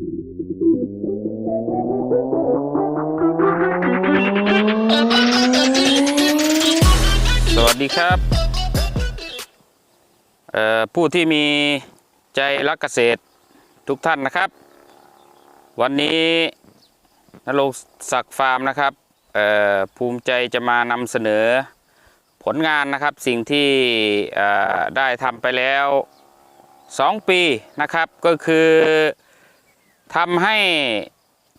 สวัสดีครับผู้ที่มีใจรักเกษตรทุกท่านนะครับ วันนี้นรงศักดิ์ฟาร์มนะครับภูมิใจจะมานำเสนอผลงานนะครับสิ่งที่ได้ทำไปแล้ว 2 ปีนะครับก็คือ ทำให้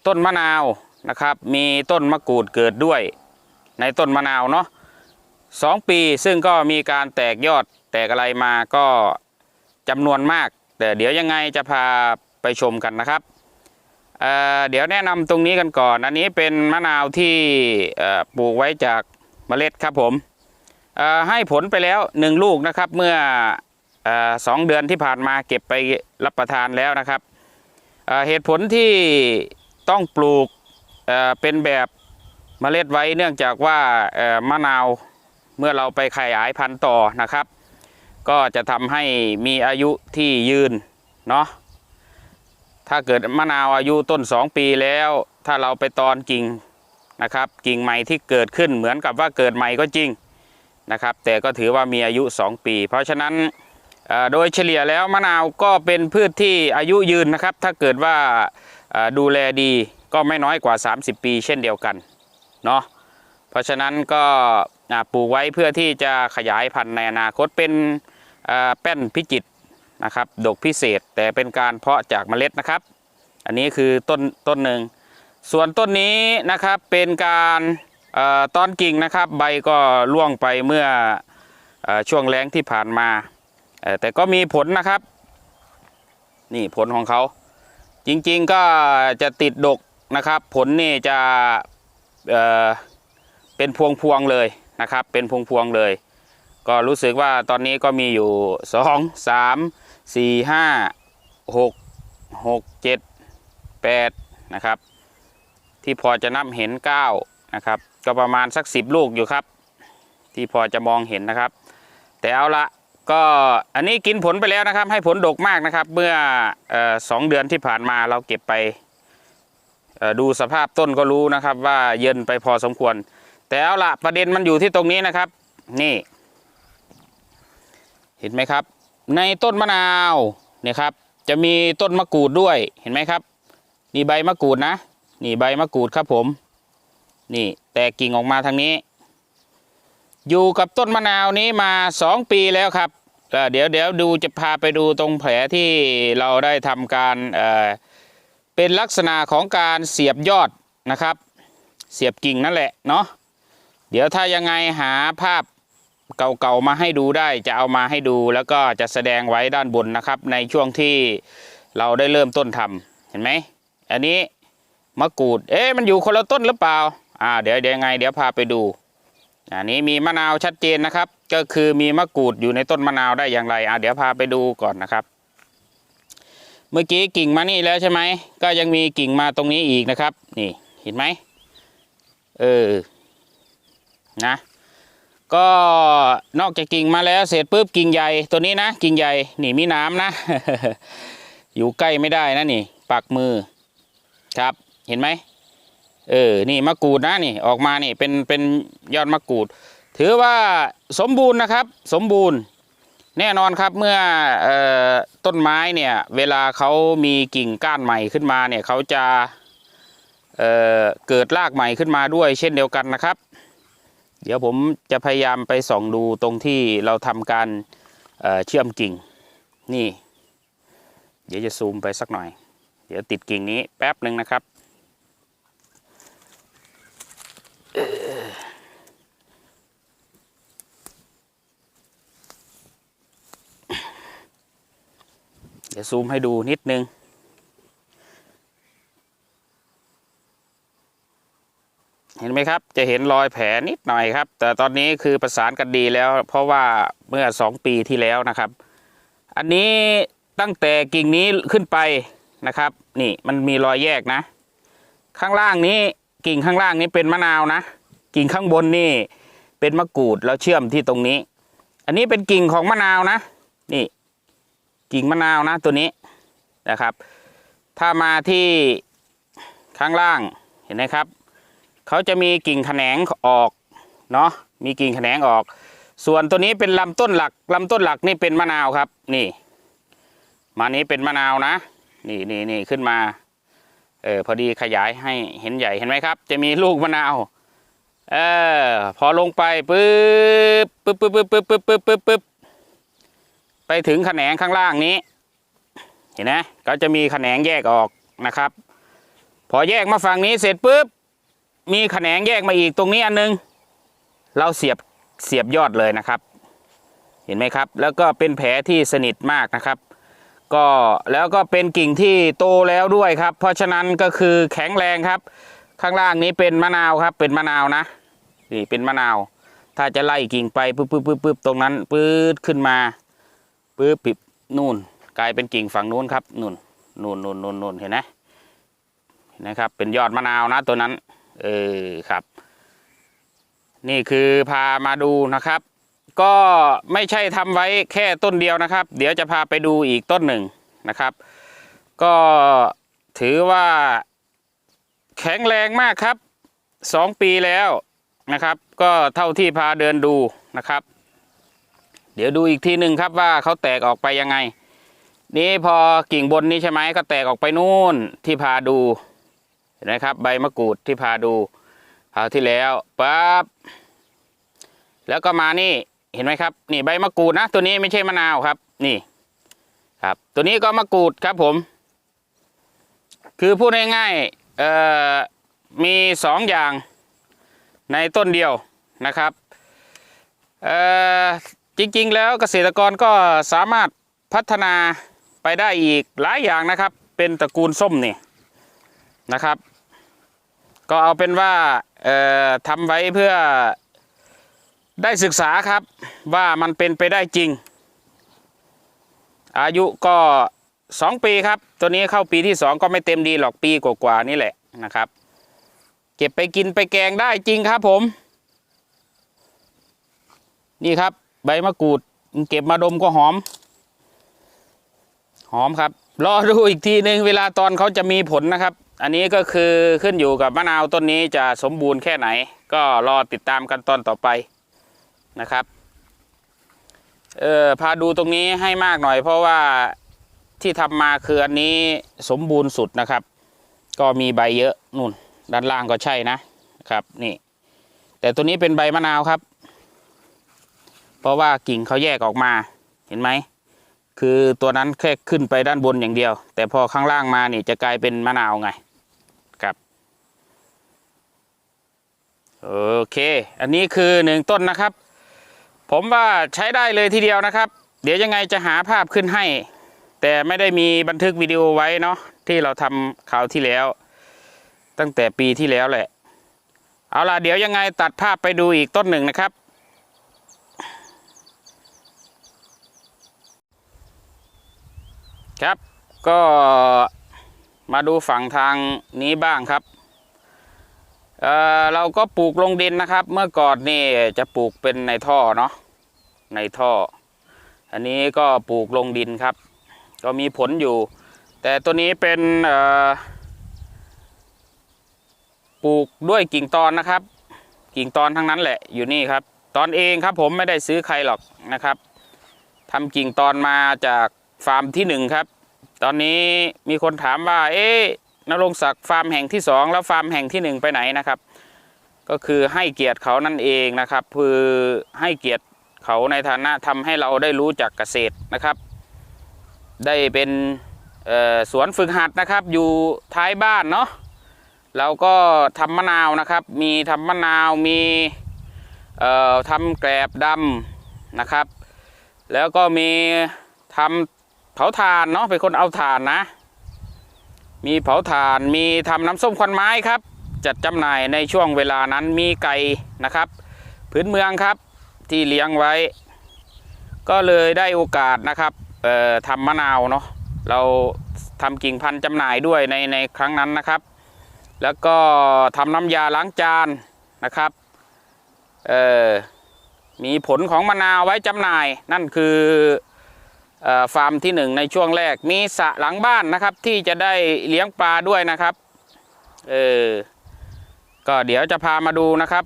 ต้นมะนาวนะครับ มีต้นมะกรูดเกิดด้วยในต้นมะนาวเนาะสองปีซึ่งก็มีการแตกยอดแตกอะไรมาก็จำนวนมาก แต่เดี๋ยวยังไงจะพาไปชมกันนะครับเเดี๋ยวแนะนำตรงนี้กันก่อน อันนี้เป็นมะนาวที่ปลูกไว้จากเมล็ดครับผมให้ผลไปแล้วหนึ่งลูกนะครับเมื่ออสองเดือนที่ผ่านมาเก็บไปรับประทานแล้วนะครับ เหตุผลที่ต้องปลูกเเป็นแบบเมล็ดไว้เนื่องจากว่ามะนาวเมื่อเราไปขยายพันธุ์ต่อนะครับ ก็จะทำให้มีอายุที่ยืนเนาะถ้าเกิดมะนาวอายุต้น 2 ปีแล้ว ถ้าเราไปตอนกิ่งนะครับ กิ่งใหม่ที่เกิดขึ้นเหมือนกับว่าเกิดใหม่ก็จริงนะครับ แต่ก็ถือว่ามีอายุ 2 ปี เพราะฉะนั้น โดยเฉลี่ยแล้วมะนาวก็เป็นพืชที่อายุยืนนะครับ ถ้าเกิดว่าดูแลดีก็ไม่น้อยกว่า 30 ปีเช่นเดียวกันเนาะเพราะฉะนั้นก็ปลูกไว้เพื่อที่จะขยายพันธุ์ในอนาคตเป็นแป้นพิจิตรนะครับดกพิเศษแต่เป็นการเพาะจากเมล็ดนะครับ อันนี้คือต้นต้นหนึ่ง ส่วนต้นนี้นะครับเป็นการอตอนกิ่งนะครับ ใบก็ร่วงไปเมื่ออช่วงแล้งที่ผ่านมา แต่ก็มีผลนะครับ นี่ผลของเขา จริงๆก็จะติดดกนะครับ ผลนี่จะเเป็นพวงพวงๆเลยนะครับ เป็นพวงพวงๆเลย ก็รู้สึกว่าตอนนี้ก็มีอยู่สองสามสี่ห้าหกหกเจ็ดแปดนะครับ ที่พอจะนับเห็นเก้านะครับ ก็ประมาณสักสิบลูกอยู่ครับ ที่พอจะมองเห็นนะครับ แต่เอาละ ก็อันนี้กินผลไปแล้วนะครับ ให้ผลดกมากนะครับ เมื่ออสองเดือนที่ผ่านมาเราเก็บไปดูสภาพต้นก็รู้นะครับ ว่าเย็นไปพอสมควร แต่เอาละประเด็นมันอยู่ที่ตรงนี้นะครับ นี่ เห็นไหมครับ ในต้นมะนาวเนี่ยครับ จะมีต้นมะกรูดด้วยเห็นไหมครับ นี่ใบมะกรูดนะ นี่ใบมะกรูดครับผม นี่ แตกกิ่งออกมาทางนี้ อยู่กับต้นมะนาวนี้มาสองปีแล้วครับเเดี๋ยวเดี๋ยวดูจะพาไปดูตรงแผลที่เราได้ทำการเเป็นลักษณะของการเสียบยอดนะครับ เสียบกิ่งนั่นแหละเนาะเดี๋ยวถ้ายังไงหาภาพเก่าๆมาให้ดูได้จะเอามาให้ดูแล้วก็จะแสดงไว้ด้านบนนะครับ ในช่วงที่เราได้เริ่มต้นทำเห็นไหมอันนี้มะกรูดเอ๊ะมันอยู่คนละต้นหรือเปล่าอ่าเดี๋ยวเดี๋ยวยังไง เดี๋ยวพาไปดู อันนี้มีมะนาวชัดเจนนะครับ ก็คือมีมะกรูดอยู่ในต้นมะนาวได้อย่างไรอ่าเดี๋ยวพาไปดูก่อนนะครับ เมื่อกี้กิ่งมานี่แล้วใช่ไหมก็ยังมีกิ่งมาตรงนี้อีกนะครับ นี่เห็นไหมเออนะก็นอกจากกิ่งมาแล้วเสร็จปุ๊บกิ่งใหญ่ตัวนี้นะ กิ่งใหญ่นี่มีน้ำนะ อยู่ใกล้ไม่ได้นะนี่ ปักมือครับเห็นไหม เออ นี่มะกรูดนะนี่ออกมานี่เป็นเป็นยอดมะกรูด ถือว่าสมบูรณ์นะครับ สมบูรณ์ แน่นอนครับเมื่อออต้นไม้เนี่ยเวลาเขามีกิ่งก้านใหม่ขึ้นมาเนี่ยเขาจะเเกิดรากใหม่ขึ้นมาด้วย เช่นเดียวกันนะครับ เดี๋ยวผมจะพยายามไปส่องดูตรงที่เราทำการเเชื่อมกิ่งนี่ เดี๋ยวจะซูมไปสักหน่อย เดี๋ยวติดกิ่งนี้แป๊บหนึ่งนะครับ เดี๋ยวซูมให้ดูนิดนึง เห็นไหมครับ จะเห็นรอยแผลนิดหน่อยครับ แต่ตอนนี้คือประสานกันดีแล้ว เพราะว่าเมื่อสองปีที่แล้วนะครับ อันนี้ตั้งแต่กิ่งนี้ขึ้นไปนะครับ นี่มันมีรอยแยกนะ ข้างล่างนี้ กิ่งข้างล่างนี้เป็นมะนาวนะ กิ่งข้างบนนี่เป็นมะกรูดแล้วเชื่อมที่ตรงนี้ อันนี้เป็นกิ่งของมะนาวนะ นี่ กิ่งมะนาวนะตัวนี้นะครับ ถ้ามาที่ข้างล่างเห็นไหมครับเขาจะมีกิ่งแขนงออกเนาะมีกิ่งแขนงออก ส่วนตัวนี้เป็นลำต้นหลักลำต้นหลักนี่เป็นมะนาวครับ นี่ มานี้เป็นมะนาวนะ นี่นี่นี่ขึ้นมา เออพอดีขยายให้เห็นใหญ่เห็นไหมครับ จะมีลูกมะนาวเออพอลงไปปึ๊บปึ๊บปึ๊บปึ๊บปึ๊บปึ๊บปึ๊บปึ๊บปึ๊บไปถึงแขนงข้างล่างนี้ เห็นไหมก็จะมีแขนงแยกออกนะครับ พอแยกมาฝั่งนี้เสร็จปุ๊บมีแขนงแยกมาอีกตรงนี้อันนึง เราเสียบเสียบยอดเลยนะครับ เห็นไหมครับ แล้วก็เป็นแผลที่สนิทมากนะครับ ก็แล้วก็เป็นกิ่งที่โตแล้วด้วยครับ เพราะฉะนั้นก็คือแข็งแรงครับ ข้างล่างนี้เป็นมะนาวครับ เป็นมะนาวนะนี่เป็นมะนาว ถ้าจะไล่กิ่งไปปึ๊บปึ๊บปึ๊บปึ๊บตรงนั้นปื๊ดขึ้นมาปึ๊บปิบนู่น กลายเป็นกิ่งฝั่งนู้นครับนู่นนู่นนู่นนู่นนู่นเห็นไหมเห็นไหมครับ เป็นยอดมะนาวนะตัวนั้น เออครับ นี่คือพามาดูนะครับ ก็ไม่ใช่ทำไว้แค่ต้นเดียวนะครับ เดี๋ยวจะพาไปดูอีกต้นหนึ่งนะครับ ก็ถือว่าแข็งแรงมากครับสองปีแล้วนะครับ ก็เท่าที่พาเดินดูนะครับ เดี๋ยวดูอีกทีหนึ่งครับว่าเขาแตกออกไปยังไง นี่พอกิ่งบนนี้ใช่ไหมก็แตกออกไปนู่นที่พาดูเห็นไหมครับ ใบมะกรูดที่พาดูคราวที่แล้วปั๊บแล้วก็มานี่ เห็นไหมครับ นี่ใบมะกรูดนะ ตัวนี้ไม่ใช่มะนาวครับ นี่ ครับ ตัวนี้ก็มะกรูดครับผม คือพูดง่ายๆเอ่อมีสองอย่างในต้นเดียวนะครับเอ่อจริงๆ แล้วเกษตรกรก็สามารถพัฒนาไปได้อีกหลายอย่างนะครับ เป็นตระกูลส้มนี่นะครับ ก็เอาเป็นว่าเอ่อทำไว้เพื่อ ได้ศึกษาครับว่ามันเป็นไปได้จริง อายุก็สองปีครับ ตัวนี้เข้าปีที่สองก็ไม่เต็มดีหรอกปีกว่าๆนี่แหละนะครับ เก็บไปกินไปแกงได้จริงครับผม นี่ครับใบมะกรูดเก็บมาดมก็หอม หอมครับ รอดูอีกทีหนึ่งเวลาตอนเขาจะมีผลนะครับ อันนี้ก็คือขึ้นอยู่กับมะนาวต้นนี้จะสมบูรณ์แค่ไหน ก็รอติดตามกันตอนต่อไป นะครับเออพาดูตรงนี้ให้มากหน่อย เพราะว่าที่ทำมาคืออันนี้สมบูรณ์สุดนะครับ ก็มีใบเยอะนู่น ด้านล่างก็ใช่นะครับนี่ แต่ตัวนี้เป็นใบมะนาวครับ เพราะว่ากิ่งเขาแยกออกมาเห็นไหมคือตัวนั้นแค่ขึ้นไปด้านบนอย่างเดียว แต่พอข้างล่างมานี่จะกลายเป็นมะนาวไงครับโอเค อันนี้คือหนึ่งต้นนะครับ ผมว่าใช้ได้เลยทีเดียวนะครับ เดี๋ยวยังไงจะหาภาพขึ้นให้ แต่ไม่ได้มีบันทึกวิดีโอไว้เนาะที่เราทำคราวที่แล้ว ตั้งแต่ปีที่แล้วแหละ เอาล่ะเดี๋ยวยังไงตัดภาพไปดูอีกต้นหนึ่งนะครับ ครับก็มาดูฝั่งทางนี้บ้างครับเออเราก็ปลูกลงดินนะครับ เมื่อก่อนนี่จะปลูกเป็นในท่อเนาะ ในท่อ อันนี้ก็ปลูกลงดินครับ ก็มีผลอยู่ แต่ตัวนี้เป็นปลูกด้วยกิ่งตอนนะครับ กิ่งตอนทั้งนั้นแหละอยู่นี่ครับ ตอนเองครับผมไม่ได้ซื้อใครหรอกนะครับทำกิ่งตอนมาจากฟาร์มที่หนึ่งครับ ตอนนี้มีคนถามว่า เอ๊ะนรงศักดิ์ฟาร์มแห่งที่สองแล้วฟาร์มแห่งที่หนึ่งไปไหนนะครับ ก็คือให้เกียรติเขานั่นเองนะครับ คือให้เกียรติ เขาในฐานะทำให้เราได้รู้จักเกษตรนะครับ ได้เป็นสวนฝึกหัดนะครับ อยู่ท้ายบ้านเนาะเราก็ทำมะนาวนะครับ มีทำมะนาวมีทำแกลบดำนะครับ แล้วก็มีทำเผาถ่านเนาะเป็นคนเอาถ่านนะ มีเผาถ่านมีทำน้ำส้มควันไม้ครับ จัดจำหน่ายในช่วงเวลานั้นมีไก่นะครับ พื้นเมืองครับ ที่เลี้ยงไว้ ก็เลยได้โอกาสนะครับทำมะนาวเนาะเราทำกิ่งพันธุ์จำหน่ายด้วยในในครั้งนั้นนะครับ แล้วก็ทำน้ำยาล้างจานนะครับมีผลของมะนาวไว้จำหน่าย นั่นคือเอ่อฟาร์มที่หนึ่งในช่วงแรก มีสระหลังบ้านนะครับที่จะได้เลี้ยงปลาด้วยนะครับเออก็เดี๋ยวจะพามาดูนะครับ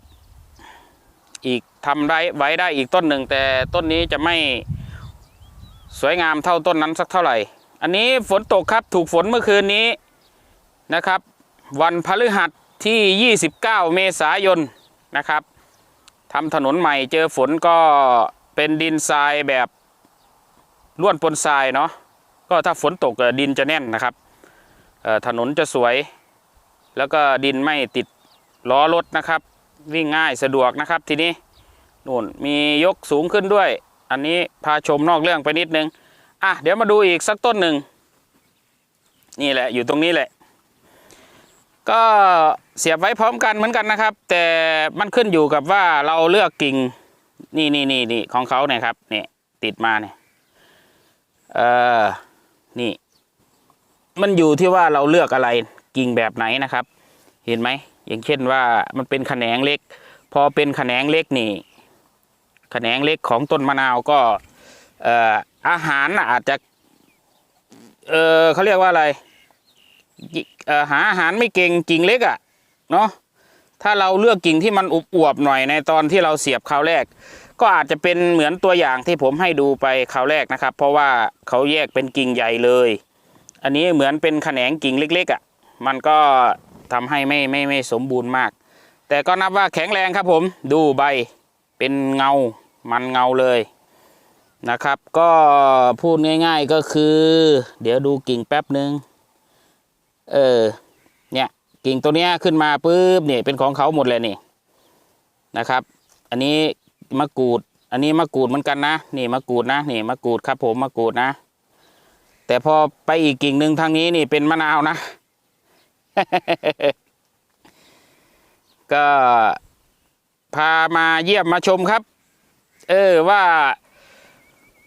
อีก ทำได้ไว้ได้อีกต้นหนึ่ง แต่ต้นนี้จะไม่สวยงามเท่าต้นนั้นสักเท่าไหร่ อันนี้ฝนตกครับถูกฝนเมื่อคืนนี้นะครับ วันพฤหัสที่ 29 เมษายนนะครับทำถนนใหม่เจอฝนก็เป็นดินทรายแบบล้วนปนทรายเนาะก็ถ้าฝนตกดินจะแน่นนะครับถนนจะสวย แล้วก็ดินไม่ติดล้อรถนะครับ วิ่งง่ายสะดวกนะครับทีนี้ นู่นมียกสูงขึ้นด้วย อันนี้พาชมนอกเรื่องไปนิดนึง อะเดี๋ยวมาดูอีกสักต้นหนึ่ง นี่แหละอยู่ตรงนี้แหละ ก็เสียบไว้พร้อมกันเหมือนกันนะครับ แต่มันขึ้นอยู่กับว่าเราเลือกกิ่งนี่นี่นี่นี่ของเขาเนี่ยครับนี่ติดมาเนี่ยเออนี่ มันอยู่ที่ว่าเราเลือกอะไรกิ่งแบบไหนนะครับ เห็นไหมอย่างเช่นว่ามันเป็นแขนงเล็ก พอเป็นแขนงเล็กนี่ ขนงเล็กของต้นมะนาวก็เอ่ออาหารอาจจะเออเขาเรียกว่าอะไรหาอาหารไม่เก่งกิ่งเล็กอะ่ะเนาะถ้าเราเลือกกิ่งที่มันอุบอวบๆหน่อยในตอนที่เราเสียบคราวแรก ก็อาจจะเป็นเหมือนตัวอย่างที่ผมให้ดูไปคราวแรกนะครับ เพราะว่าเขาแยกเป็นกิ่งใหญ่เลย อันนี้เหมือนเป็นแขนงกิ่งเล็กๆอะ่ะมันก็ทำให้ไม่ไม่ไม่สมบูรณ์มาก แต่ก็นับว่าแข็งแรงครับผมดูใบเป็นเงา มันเงาเลยนะครับ ก็พูดง่าย ๆก็คือ เดี๋ยวดูกิ่งแป๊บหนึ่งเออเนี่ยกิ่งตัวเนี้ยขึ้นมาปุ๊บเนี่ยเป็นของเขาหมดเลยนี่นะครับ อันนี้มะกรูด อันนี้มะกรูดเหมือนกันนะนี่มะกรูดนะนี่มะกรูดครับผมมะกรูดนะ แต่พอไปอีกกิ่งหนึ่งทางนี้นี่เป็นมะนาวนะก็พามาเยี่ยมมาชมครับ เออว่า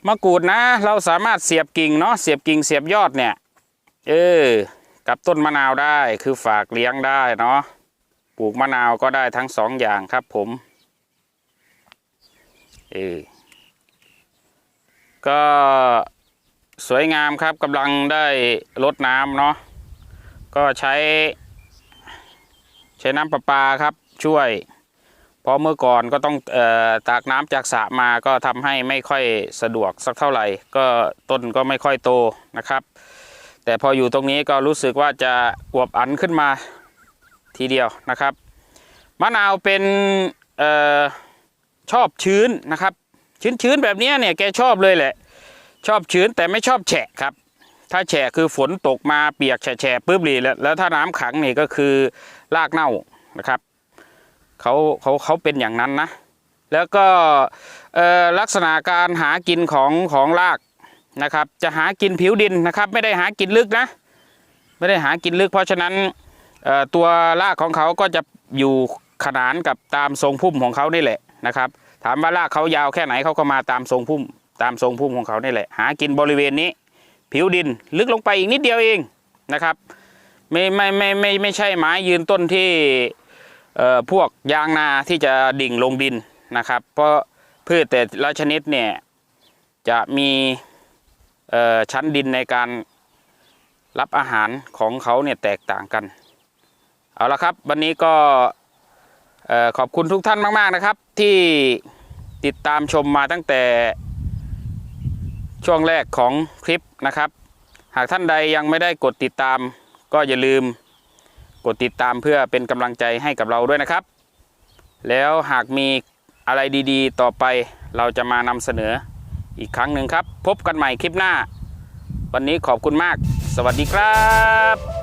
มะกรูดนะ เราสามารถเสียบกิ่งเนาะเสียบกิ่งเสียบยอดเนี่ย เออ กับต้นมะนาวได้คือฝากเลี้ยงได้เนาะปลูกมะนาวก็ได้ทั้งสองอย่างครับผมเออก็สวยงามครับกำลังได้ลดน้ำเนาะก็ใช้ ใช้น้ำประปาครับช่วย ราะเมื่อก่อนก็ต้องออตากน้ำจากสระมาก็ทำให้ไม่ค่อยสะดวกสักเท่าไหร่ ก็ต้นก็ไม่ค่อยโตนะครับ แต่พออยู่ตรงนี้ก็รู้สึกว่าจะอวบอันขึ้นมาทีเดียวนะครับ มะนาวเป็นออชอบชื้นนะครับ ชื้นชื้นๆแบบนี้เนี่ยแกชอบเลยแหละ ชอบชื้นแต่ไม่ชอบแฉะครับ ถ้าแฉะคือฝนตกมาเปียกแฉะๆปุ๊บเลยแล้วแล้วถ้าน้ำขังนี่ก็คือรากเน่านะครับ เขาเขาเขาเป็นอย่างนั้นนะ แล้วก็ลักษณะการหากินของของรากนะครับ จะหากินผิวดินนะครับ ไม่ได้หากินลึกนะ ไม่ได้หากินลึก เพราะฉะนั้นตัวรากของเขาก็จะอยู่ขนานกับตามทรงพุ่มของเขานี่แหละนะครับ ถามว่ารากเขายาวแค่ไหนเขาก็มาตามทรงพุ่ม ตามทรงพุ่มของเขานี่แหละ หากินบริเวณนี้ ผิวดินลึกลงไปอีกนิดเดียวเองนะครับ ไม่ไม่ไม่ไม่ไม่ใช่ไม้ยืนต้นที่ พวกยางนาที่จะดิ่งลงดินนะครับ เพราะพืชแต่ละชนิดเนี่ยจะมีชั้นดินในการรับอาหารของเขาเนี่ยแตกต่างกัน เอาละครับ วันนี้ก็ขอบคุณทุกท่านมาก ๆ นะครับ ที่ติดตามชมมาตั้งแต่ช่วงแรกของคลิปนะครับ หากท่านใดยังไม่ได้กดติดตามก็อย่าลืม ดติดตามเพื่อเป็นกำลังใจให้กับเราด้วยนะครับ แล้วหากมีอะไรดีๆ ต่อไปเราจะมานำเสนออีกครั้งหนึ่งครับ พบกันใหม่คลิปหน้า วันนี้ขอบคุณมาก สวัสดีครับ